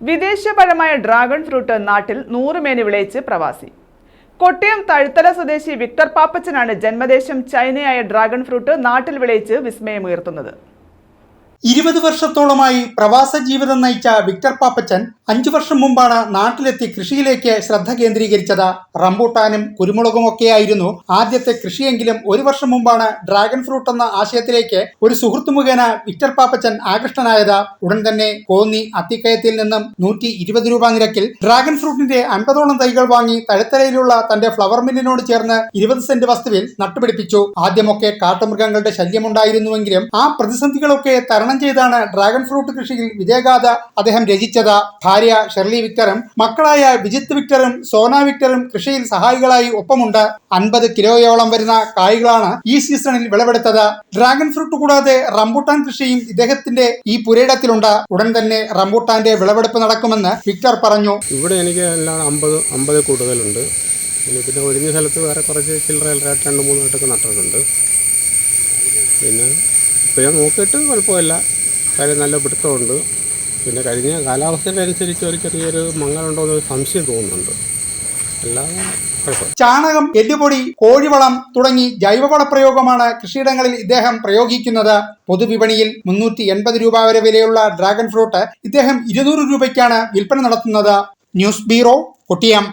വിദേശപരമായ dragon fruit നാട്ടിൽ നൂറുമേനി വിളയിച്ച് പ്രവാസി. കൊട്ടയം തഴുത്തല സ്വദേശി വിക്ടർ പാപ്പച്ചനാണ് ജന്മദേശം ചൈനയായ ഡ്രാഗൺ ഫ്രൂട്ട് നാട്ടിൽ വിളയിച്ച് വിസ്മയമുയർത്തുന്നത്. ഇരുപത് വർഷത്തോളമായി പ്രവാസ ജീവിതം നയിച്ച വിക്ടർ പാപ്പച്ചൻ അഞ്ചു വർഷം മുമ്പാണ് നാട്ടിലെത്തി കൃഷിയിലേക്ക് ശ്രദ്ധ കേന്ദ്രീകരിച്ചത്. റംബൂട്ടാനും കുരുമുളകുമൊക്കെയായിരുന്നു ആദ്യത്തെ കൃഷിയെങ്കിലും ഒരു വർഷം മുമ്പാണ് ഡ്രാഗൺ ഫ്രൂട്ട് എന്ന ആശയത്തിലേക്ക് ഒരു സുഹൃത്തു മുഖേന വിക്ടർ പാപ്പച്ചൻ ആകൃഷ്ടനായത്. ഉടൻ തന്നെ കോന്നി അത്തിക്കയത്തിൽ നിന്നും നൂറ്റി ഇരുപത് രൂപ നിരക്കിൽ ഡ്രാഗൺ ഫ്രൂട്ടിന്റെ അൻപതോളം തൈകൾ വാങ്ങി തഴുത്തലയിലുള്ള തന്റെ ഫ്ലവർ മില്ലിനോട് ചേർന്ന് ഇരുപത് സെന്റ് വസ്തുവിൽ നട്ടുപിടിപ്പിച്ചു. ആദ്യമൊക്കെ കാട്ടുമൃഗങ്ങളുടെ ശല്യമുണ്ടായിരുന്നുവെങ്കിലും ആ പ്രതിസന്ധികളൊക്കെ തരണം ചെയ്താണ് ഡ്രാഗൺ ഫ്രൂട്ട് കൃഷിയിൽ വിജയഗാഥ അദ്ദേഹം രചിച്ചത്. ഭാര്യ ഷെർലി വിക്ടറും മക്കളായ വിജിത്ത് വിക്ടറും സോന വിക്ടറും കൃഷിയിൽ സഹായികളായി ഒപ്പമുണ്ട്. അൻപത് കിലോയോളം വരുന്ന കായ്കളാണ് ഈ സീസണിൽ വിളവെടുത്തത്. ഡ്രാഗൺ ഫ്രൂട്ട് കൂടാതെ റംബൂട്ടാൻ കൃഷിയും ഇദ്ദേഹത്തിന്റെ ഈ പുരയിടത്തിലുണ്ട്. ഉടൻ തന്നെ റംബൂട്ടാന്റെ വിളവെടുപ്പ് നടക്കുമെന്ന് വിക്ടർ പറഞ്ഞു. ഇവിടെ എനിക്ക് കൂടുതലുണ്ട്. പിന്നെ പിന്നെ ഒഴിഞ്ഞ സ്ഥലത്ത് വേറെ കുറച്ച് ചില്ലറ രണ്ട് മൂന്ന് മൂന്നായിട്ടൊക്കെ നട്ടിട്ടുണ്ട്. പിന്നെ ഇപ്പോൾ ഞാൻ നോക്കിയിട്ട് കുഴപ്പമില്ല. കാര്യം നല്ല പിടുത്തമുണ്ട്. പിന്നെ കഴിഞ്ഞ കാലാവസ്ഥയ്ക്കനുസരിച്ച് ഒരു ചെറിയൊരു മങ്ങലുണ്ടോ എന്നൊരു സംശയം തോന്നുന്നുണ്ട്. അല്ലാതെ ചാണകം എല്ലുപൊടി കോഴിവളം തുടങ്ങി ജൈവവള പ്രയോഗമാണ് കൃഷിയിടങ്ങളിൽ ഇദ്ദേഹം പ്രയോഗിക്കുന്നത്. പൊതുവിപണിയിൽ മുന്നൂറ്റി എൺപത് രൂപ വരെ വിലയുള്ള ഡ്രാഗൺ ഫ്രൂട്ട് ഇദ്ദേഹം ഇരുന്നൂറ് രൂപയ്ക്കാണ് വിൽപ്പന നടത്തുന്നത്. News bureau Kottiyam.